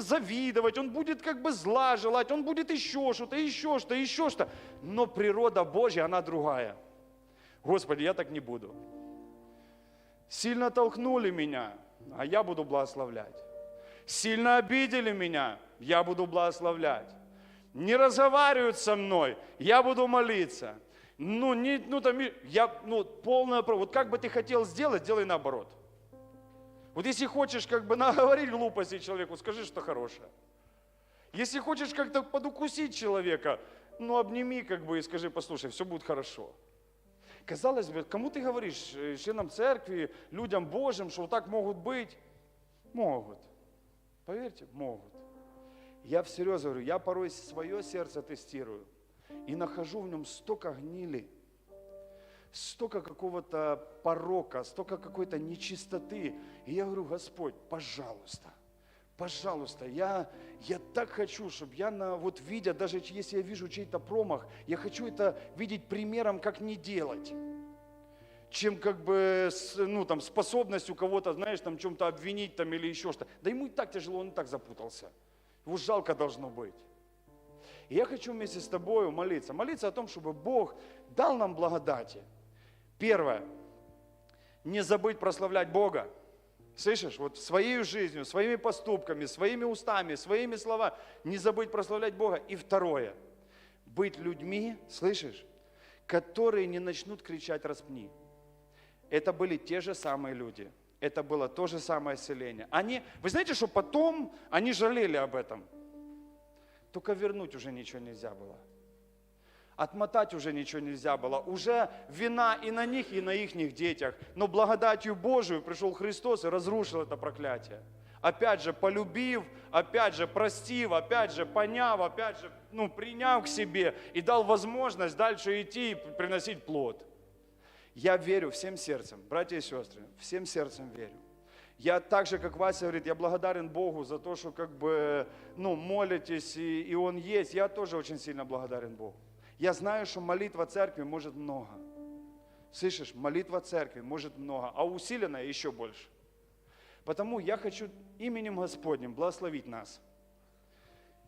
завидовать, он будет как бы зла желать, он будет еще что-то, еще что-то, еще что-то. Но природа Божья, она другая. Господи, я так не буду. Сильно толкнули меня, а я буду благословлять. Сильно обидели меня, я буду благословлять. Не разговаривают со мной, я буду молиться. Ну, не, ну там, я, ну, полное, право. вот как бы ты хотел сделать, делай наоборот. Вот если хочешь как бы наговорить глупости человеку, скажи что хорошее. Если хочешь как-то подукусить человека, ну обними как бы и скажи, послушай, все будет хорошо. Казалось бы, кому ты говоришь, э, членам церкви, людям Божьим, что вот так могут быть? Могут. Поверьте, могут. Я всерьез говорю, я порой свое сердце тестирую и нахожу в нем столько гнили, столько какого-то порока, столько какой-то нечистоты. И я говорю, Господь, пожалуйста, пожалуйста, я, я так хочу, чтобы я, на, вот видя, даже если я вижу чей-то промах, я хочу это видеть примером, как не делать чем как бы, ну, там, способность у кого-то, знаешь, там, чем-то обвинить там или еще что. Да ему и так тяжело, он и так запутался. Его жалко должно быть. И я хочу вместе с тобой молиться. Молиться о том, чтобы Бог дал нам благодати. Первое. Не забыть прославлять Бога. Слышишь? Вот своей жизнью, своими поступками, своими устами, своими словами. Не забыть прославлять Бога. И второе. Быть людьми, слышишь, которые не начнут кричать «распни». Это были те же самые люди. Это было то же самое селение. Они, вы знаете, что потом они жалели об этом. Только вернуть уже ничего нельзя было. Отмотать уже ничего нельзя было. Уже вина и на них, и на их детях. Но благодатью Божию пришел Христос и разрушил это проклятие. Опять же, полюбив, опять же, простив, опять же, поняв, опять же, ну, приняв к себе и дал возможность дальше идти и приносить плод. Я верю всем сердцем, братья и сестры, всем сердцем верю. Я так же, как Вася говорит, я благодарен Богу за то, что как бы, ну, молитесь, и, и Он есть. Я тоже очень сильно благодарен Богу. Я знаю, что молитва церкви может много. Слышишь, молитва церкви может много, а усиленная еще больше. Потому я хочу именем Господним благословить нас.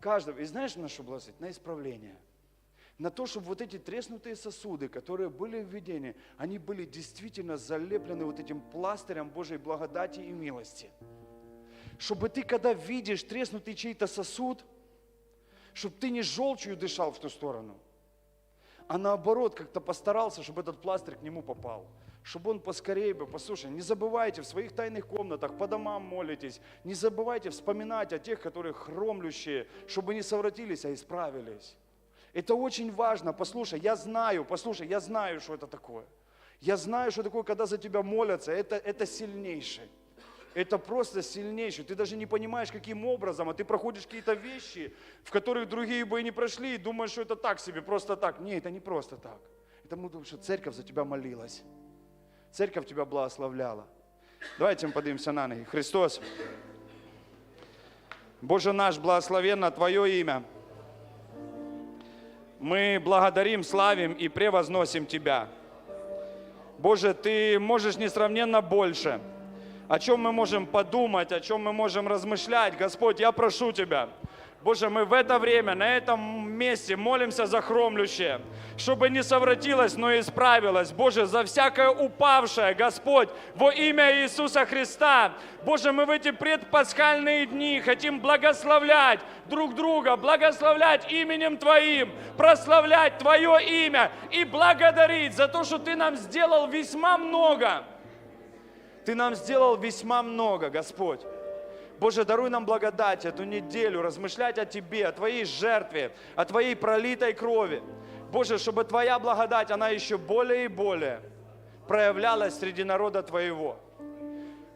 Каждого. И знаешь, на что благословить? На исправление на то, чтобы вот эти треснутые сосуды, которые были в видении, они были действительно залеплены вот этим пластырем Божьей благодати и милости. Чтобы ты, когда видишь треснутый чей-то сосуд, чтобы ты не желчью дышал в ту сторону, а наоборот как-то постарался, чтобы этот пластырь к нему попал. Чтобы он поскорее бы, послушай, не забывайте в своих тайных комнатах, по домам молитесь, не забывайте вспоминать о тех, которые хромлющие, чтобы не совратились, а исправились. Это очень важно. Послушай, я знаю, послушай, я знаю, что это такое. Я знаю, что такое, когда за тебя молятся. Это, это сильнейшее. Это просто сильнейшее. Ты даже не понимаешь, каким образом, а ты проходишь какие-то вещи, в которых другие бы и не прошли, и думаешь, что это так себе, просто так. Не, это не просто так. Это потому, что церковь за тебя молилась. Церковь тебя благословляла. Давайте мы поднимемся на ноги. Христос, Боже наш, благословенно Твое имя. Мы благодарим, славим и превозносим Тебя. Боже, Ты можешь несравненно больше. О чем мы можем подумать, о чем мы можем размышлять. Господь, я прошу Тебя, Боже, мы в это время, на этом месте молимся за хромлющее, чтобы не совратилось, но исправилось. Боже, за всякое упавшее, Господь, во имя Иисуса Христа. Боже, мы в эти предпасхальные дни хотим благословлять друг друга, благословлять именем Твоим, прославлять Твое имя и благодарить за то, что Ты нам сделал весьма много. Ты нам сделал весьма много, Господь. Боже, даруй нам благодать эту неделю, размышлять о Тебе, о Твоей жертве, о Твоей пролитой крови. Боже, чтобы Твоя благодать, она еще более и более проявлялась среди народа Твоего.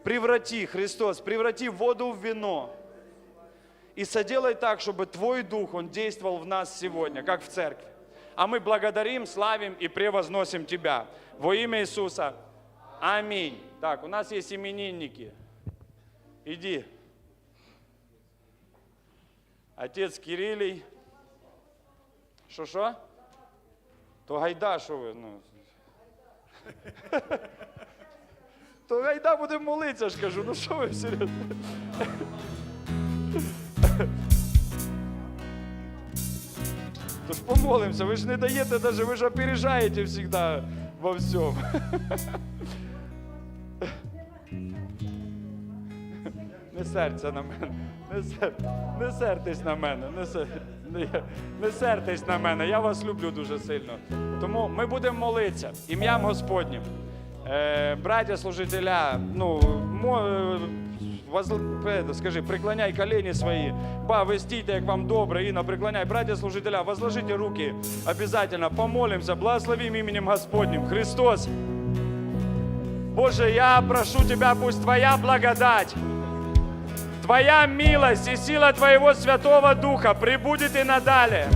Преврати, Христос, преврати воду в вино. И соделай так, чтобы Твой Дух, Он действовал в нас сегодня, как в церкви. А мы благодарим, славим и превозносим Тебя. Во имя Иисуса. Аминь. Так, у нас есть именинники. Иди. Отец Кирилий. Шо-шо? То вы, Ну. То гайда будемо молиться, ж кажу. Ну що ви всерйозно? Тож помолимся. ви ж не даєте, даже, ви ж опережаєте завжди во всьому. Не серця на мене. Не, сер... не сертесь на мене. Не, сер... не... не сертесь на мене. Я вас люблю дуже сильно. Тому ми будемо молитися ім'ям Господнім. Е, браття служителя, ну, мо... е, скажи, преклоняй колени свої. Ба, ви стійте, як вам добре, Інна, преклоняй. Браття служителя, возложите руки обязательно, помолимся, благословим именем Господним. Христос, Боже, я прошу Тебя, пусть Твоя благодать, Твоя милость и сила Твоего Святого Духа прибудет и надалее.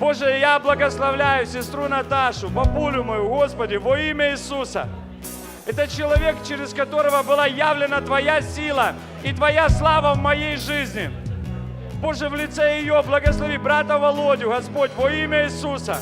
Боже, я благословляю сестру Наташу, бабулю мою, Господи, во имя Иисуса. Это человек, через которого была явлена Твоя сила и Твоя слава в моей жизни. Боже, в лице ее благослови брата Володю, Господь, во имя Иисуса.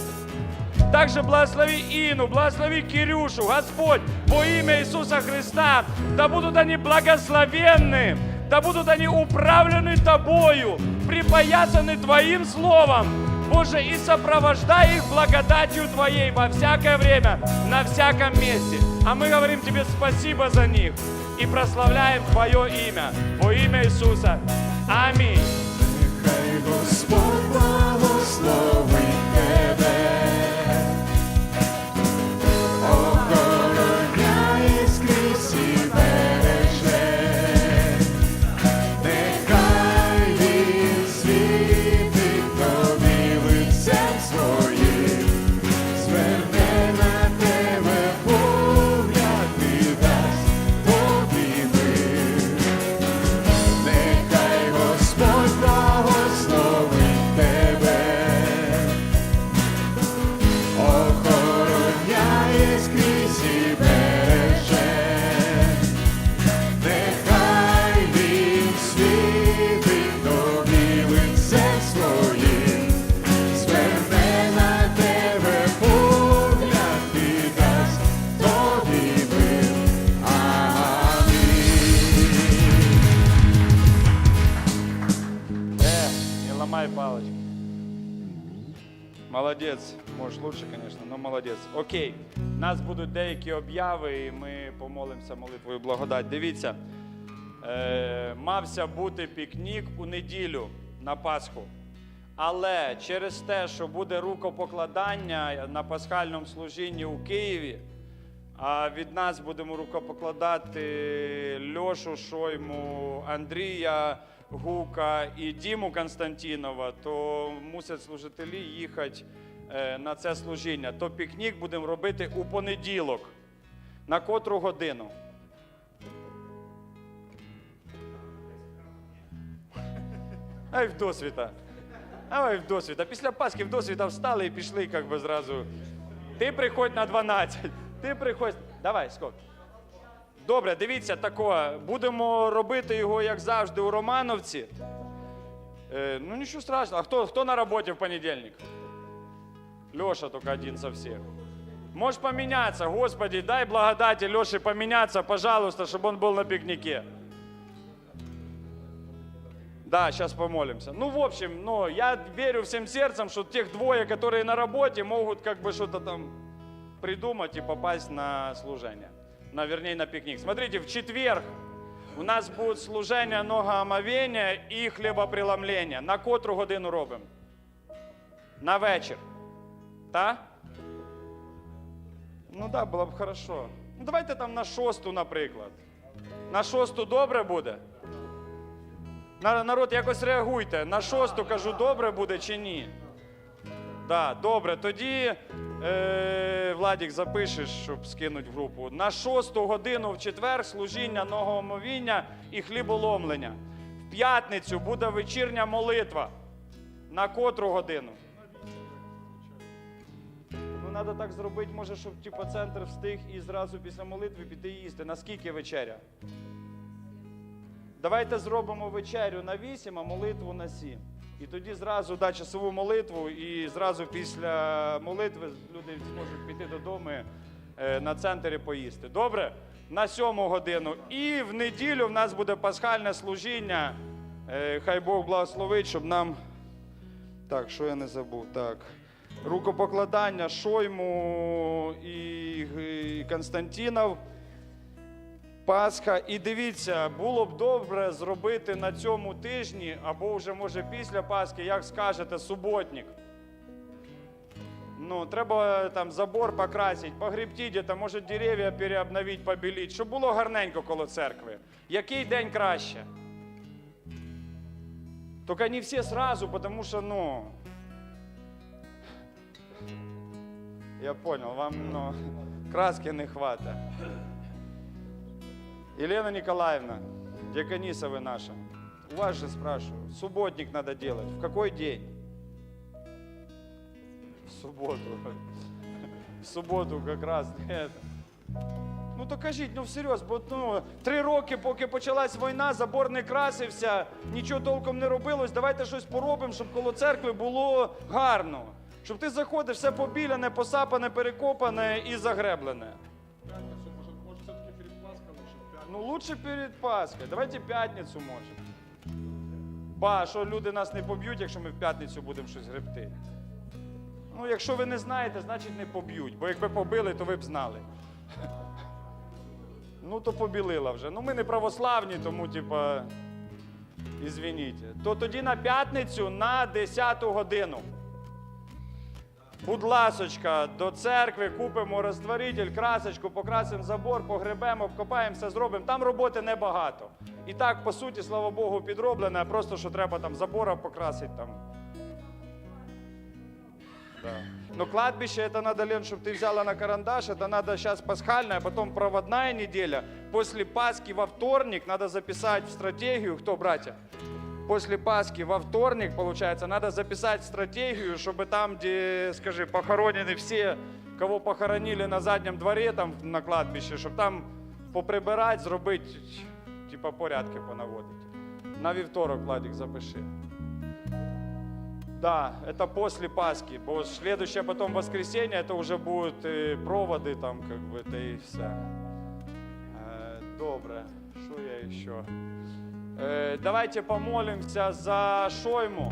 Также благослови Ину, благослови Кирюшу, Господь, во имя Иисуса Христа. Да будут они благословенны, да будут они управлены Тобою, припоясаны Твоим Словом. Боже, и сопровождай их благодатью Твоей во всякое время, на всяком месте. А мы говорим Тебе спасибо за них и прославляем Твое имя. Во имя Иисуса. Аминь. Хай Господь благословить лучше, звісно, але молодець. Окей. У нас будуть деякі обяви, і ми помолимося молитвою благодать. Дивіться, е, мався бути пікнік у неділю на Пасху. Але через те, що буде рукопокладання на пасхальному служінні у Києві, а від нас будемо рукопокладати Льошу Шойму, Андрія Гука і Діму Константінова, то мусять служителі їхати на це служіння. То пікнік будемо робити у понеділок. На котру годину? Ай в досвіта. Ай в досвіта. Після Пасхи в досвіта встали і пішли, як би зразу. Ти приходь на 12. Ти приходь. Давай, скок. Добре, дивіться тако. Будемо робити його, як завжди, у Романовці. Е, ну нічого страшного. А хто, хто на роботі в понедільник? Леша только один со всех. Можешь поменяться, Господи, дай благодати Леше поменяться, пожалуйста, чтобы он был на пикнике. Да, сейчас помолимся. Ну, в общем, ну, я верю всем сердцем, что тех двое, которые на работе, могут как бы что-то там придумать и попасть на служение. На, вернее, на пикник. Смотрите, в четверг у нас будет служение ногоомовения и хлебопреломления. На котру годину робимо? На вечір. Та? Ну так, да, було б хорошо. Ну давайте там на шосту, наприклад. На шосту добре буде? Народ, якось реагуйте. На шосту кажу, добре буде чи ні? Да, добре. Тоді е, Владік запишеш, щоб скинуть в групу. На шосту годину в четвер служіння новомовіння і хліболомлення. В п'ятницю буде вечірня молитва. На котру годину? Ну, треба так зробити, може, щоб типу, центр встиг і зразу після молитви піти їсти. Наскільки вечеря? Давайте зробимо вечерю на 8, а молитву на 7. І тоді зразу да, часову молитву, і зразу після молитви люди зможуть піти додому е, на центрі поїсти. Добре? На 7 годину. І в неділю в нас буде пасхальне служіння. Е, Хай Бог благословить, щоб нам Так, що я не забув? Так. Рукопокладання Шойму і, і Константинов. Пасха. І дивіться, було б добре зробити на цьому тижні, або вже може після Пасхи, як скажете, суботник. Ну, треба там забор покрасити, погребти где-то, може дерев'я переобновити, побілити, щоб було гарненько коло церкви. Який день краще? Только не все сразу, потому что, ну... Я понял, вам, ну, краски не хватает. Елена Николаевна, диакониса вы наша, у вас же спрашиваю, субботник надо делать. В какой день? В субботу. В субботу как раз. Нет. Ну то кажіть, ну всерйоз, бо ну, три роки, поки почалась війна, забор не красився, нічого толком не робилось. Давайте щось поробимо, щоб коло церкви було гарно. Щоб ти заходиш, все побіляне, посапане, перекопане і загреблене. пятницу, может, может все-таки перед Пасхой лучше в пятницу? Ну лучше перед Пасхою. Давайте п'ятницю може. Ба, що люди нас не поб'ють, якщо ми в п'ятницю будемо щось гребти. Ну, якщо ви не знаєте, значить не поб'ють. Бо якби побили, то ви б знали. Ну, то побілила вже. Ну, ми не православні, тому, типа, ізвініть. То тоді на п'ятницю на 10 годину. Будь ласочка, до церкви купимо розтворитель, красочку, покрасимо забор, погребемо, обкопаємо, все зробимо. Там роботи небагато. І так, по суті, слава Богу, підроблене, просто що треба там забора покрасити там. Да. Но кладбище это надо, Лен, чтобы ты взяла на карандаш, это надо сейчас пасхальная, а потом проводная неделя. После Пасхи во вторник надо записать в стратегию, кто, братья? После Пасхи во вторник, получается, надо записать стратегию, чтобы там, где, скажи, похоронены все, кого похоронили на заднем дворе, там на кладбище, чтобы там поприбирать, зробити, типа порядки понаводити. На вівторок, Владик, запиши. Да, это после Пасхи, бо следующее потом воскресенье, это уже будут э, проводы там, как бы, это и все. Э, добре, что я еще? Э, давайте помолимся за Шойму,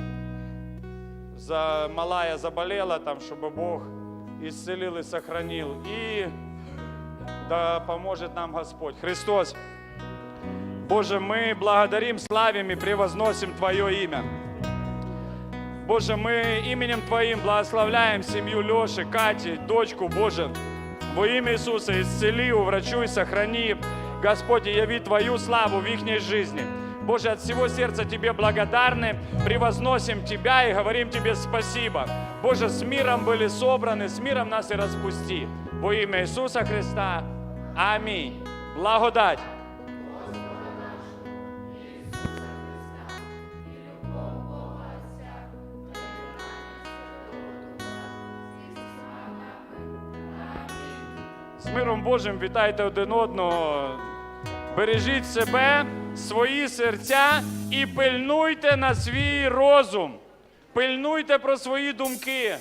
за малая заболела там, чтобы Бог исцелил и сохранил. И да поможет нам Господь. Христос, Боже, мы благодарим, славим и превозносим Твое имя. Боже, мы именем Твоим благословляем семью Леши, Кати, дочку, Боже. Во имя Иисуса исцели, уврачуй, сохрани. Господь, и яви Твою славу в их жизни. Боже, от всего сердца Тебе благодарны, превозносим Тебя и говорим Тебе спасибо. Боже, с миром были собраны, с миром нас и распусти. Во имя Иисуса Христа. Аминь. Благодать. З миром Божим вітайте один одного. Бережіть себе, свої серця і пильнуйте на свій розум. Пильнуйте про свої думки.